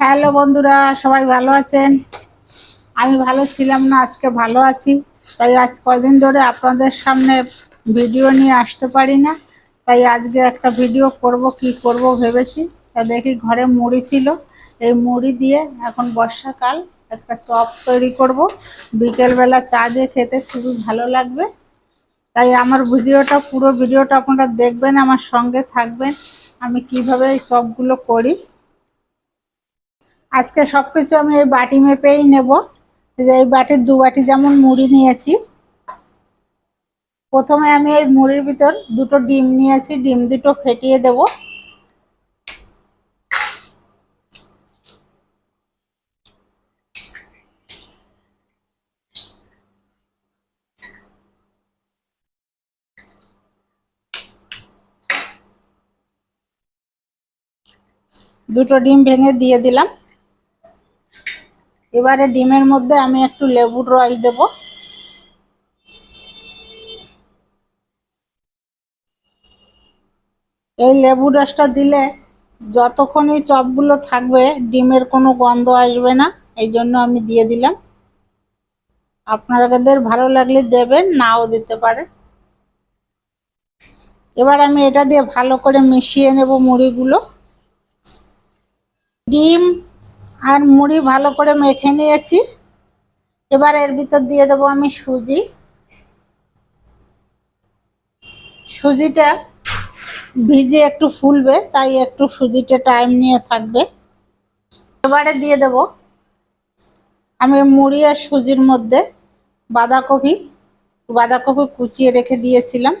Hello বন্ধুরা, সবাই ভালো আছেন? আমি ভালো ছিলাম না, আজকে ভালো আছি। তাই আজ কদিন ধরে আপনাদের সামনে ভিডিও নিয়ে আসতে পারি না। তাই আজকে একটা ভিডিও করব, কি করব ভেবেছি। তা দেখি ঘরে মুড়ি ছিল। এই মুড়ি দিয়ে এখন বর্ষাকাল, একটা চপ তৈরি করব। বিকেলবেলা চা দিয়ে খেতে খুবই ভালো লাগবে। তাই আমার ভিডিওটা, পুরো ভিডিওটা আপনারা দেখবেন, আমার সঙ্গে থাকবেন। আমি কীভাবে এই চপগুলো করি। আজকে সব কিছু আমি এই বাটি মেপেই নেব। যে এই বাটির দু বাটি যেমন মুড়ি নিয়েছি। প্রথমে আমি এই মুড়ির ভিতর দুটো ডিম নিয়েছি, ডিম দুটো ফেটিয়ে দেব। দুটো ডিম ভেঙে দিয়ে দিলাম। এবারে ডিমের মধ্যে আমি একটু লেবুর রস দেব। এই লেবুর রসটা দিলে যতক্ষণ এই চপগুলো থাকবে, ডিমের কোনো গন্ধ আসবে না। এই জন্য আমি দিয়ে দিলাম। আপনাদের ভালো লাগলে দেবেন, নাও দিতে পারেন এবার আমি এটা দিয়ে ভালো করে মিশিয়ে নেব মুড়িগুলো। ডিম আর মুড়ি ভালো করে মেখে নিয়েছি। এবার এর ভিতর দিয়ে দেবো আমি সুজি। সুজিটা ভিজে একটু ফুলবে, তাই একটু সুজিটা টাইম নিয়ে থাকবে। এবারে দিয়ে দেব আমি মুড়ি আর সুজির মধ্যে বাঁধাকপি। বাঁধাকপি কুচিয়ে রেখে দিয়েছিলাম।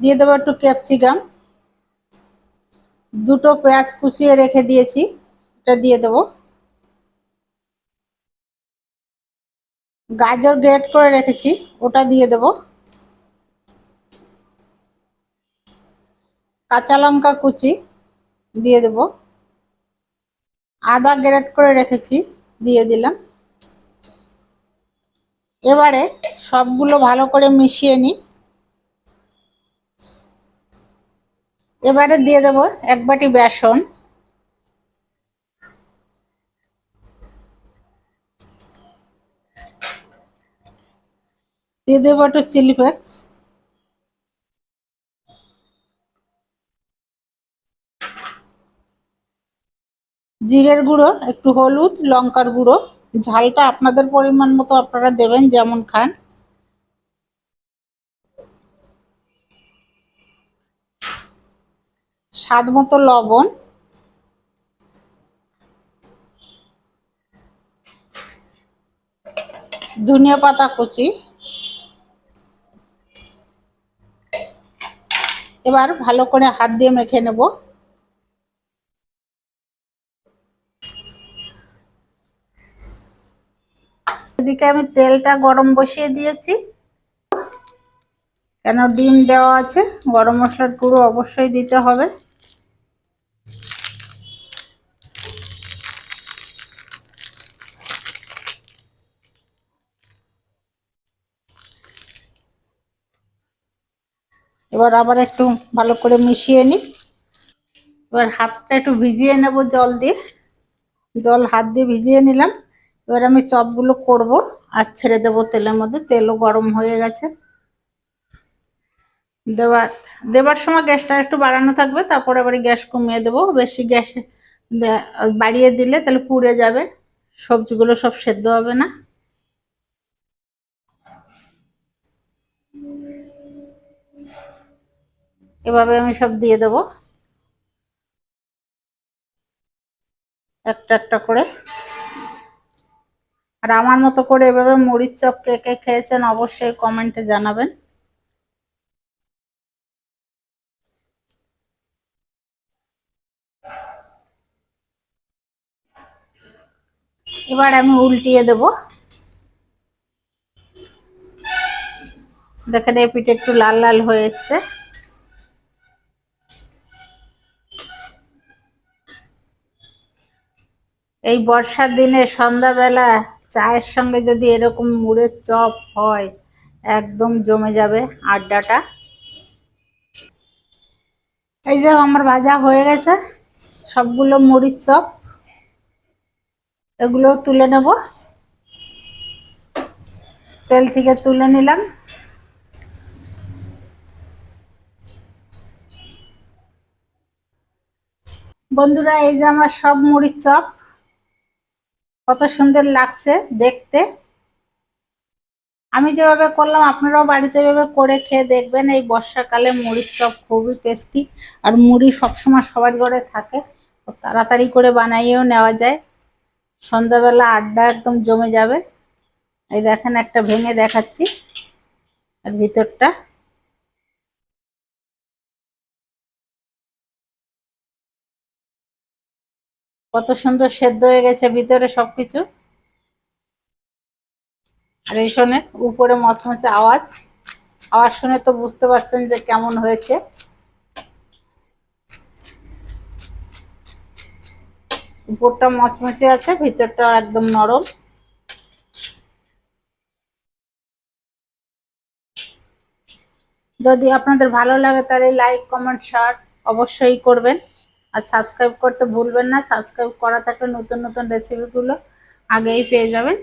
দিয়ে দেবো একটু ক্যাপসিকাম। দুটো পেঁয়াজ কুচিয়ে রেখে দিয়েছি, এটা দিয়ে দেবো। গাজর গ্রেট করে রেখেছি, ওটা দিয়ে দেব। কাঁচা লঙ্কা কুচি দিয়ে দেব। আদা গ্রেট করে রেখেছি, দিয়ে দিলাম। এবারে সবগুলো ভালো করে মিশিয়ে নিই। এবারে দিয়ে দেব এক বাটি বেসন। দিয়ে দেবো একটু চিলি ফ্লেক্স। জিরের গুঁড়ো, একটু হলুদ, লঙ্কার গুঁড়ো। ঝালটা আপনাদের পরিমাণ মতো আপনারা দেবেন যেমন খান। স্বাদ মতো লবণ। ধনিয়া পাতা কুচি। এবার ভালো করে হাত দিয়ে মেখে নেব। এদিকে আমি তেলটা গরম বসিয়ে দিয়েছি। কেন ডিম দেওয়া আছে? গরম মশলার গুঁড়ো অবশ্যই দিতে হবে। এবার আবার একটু ভালো করে মিশিয়ে নিই। এবার হাতটা একটু ভিজিয়ে নেব জল দিয়ে। জল হাত দিয়ে ভিজিয়ে নিলাম। এবার আমি চপগুলো করব আর ছেড়ে দেবো তেলের মধ্যে। তেলও গরম হয়ে গেছে। দেওয়ার দেবার সময় গ্যাসটা একটু বাড়ানো থাকবে, তারপরে আবার গ্যাস কমিয়ে দেবো। বেশি গ্যাসে বাড়িয়ে দিলে তাহলে পুড়ে যাবে, সবজিগুলো সব সেদ্ধ হবে না। এভাবে আমি সব দিয়ে দেব। একটা একটা করে। আর আমার মতো করে এভাবে মরিচ চপ কে কে খেয়েছেন অবশ্যই কমেন্টে জানাবেন। এবার আমি উল্টিয়ে দেব। দেখেন, এই পিঠে একটু লাল লাল হয়েছে এই বর্ষার দিনে সন্ধ্যাবেলা চায়ের সঙ্গে যদি এরকম মুড়ের চপ হয়, একদম জমে যাবে আড্ডাটা। এই যে আমার ভাজা হয়ে গেছে, সবগুলো মরিচ চপ। এগুলো তুলে নেব। তেল থেকে তুলে নিলাম। বন্ধুরা, এই যে আমার সব মুড়ির চপ, কত সুন্দর লাগছে দেখতে। আমি যেভাবে করলাম, আপনারাও বাড়িতে এভাবে করে খেয়ে দেখবেন, এই বর্ষাকালে মুড়ির চপ খুবই টেস্টি আর মুড়ি সবসময় সবার ঘরে থাকে তাড়াতাড়ি করে বানাইয়েও নেওয়া যায়। সন্ধ্যাবেলা আড্ডা একদম জমে যাবে। এই দেখেন একটা ভেঙে দেখাচ্ছি, আর ভিতরটা। কত সুন্দর সেদ্ধ হয়ে গেছে ভিতরে সবকিছু। আর এই শোনে উপরে মচমচে আওয়াজ। আওয়াজ শুনে তো বুঝতে পারছেন যে কেমন হয়েছে। উপরটা মচমচে আছে, ভিতরটা একদম নরম। যদি আপনাদের ভালো লাগে তাহলে লাইক কমেন্ট শেয়ার অবশ্যই করবেন। আর সাবস্ক্রাইব করতে ভুলবেন না সাবস্ক্রাইব করা থাকলে নতুন নতুন রেসিপিগুলো আগেই পেয়ে যাবেন।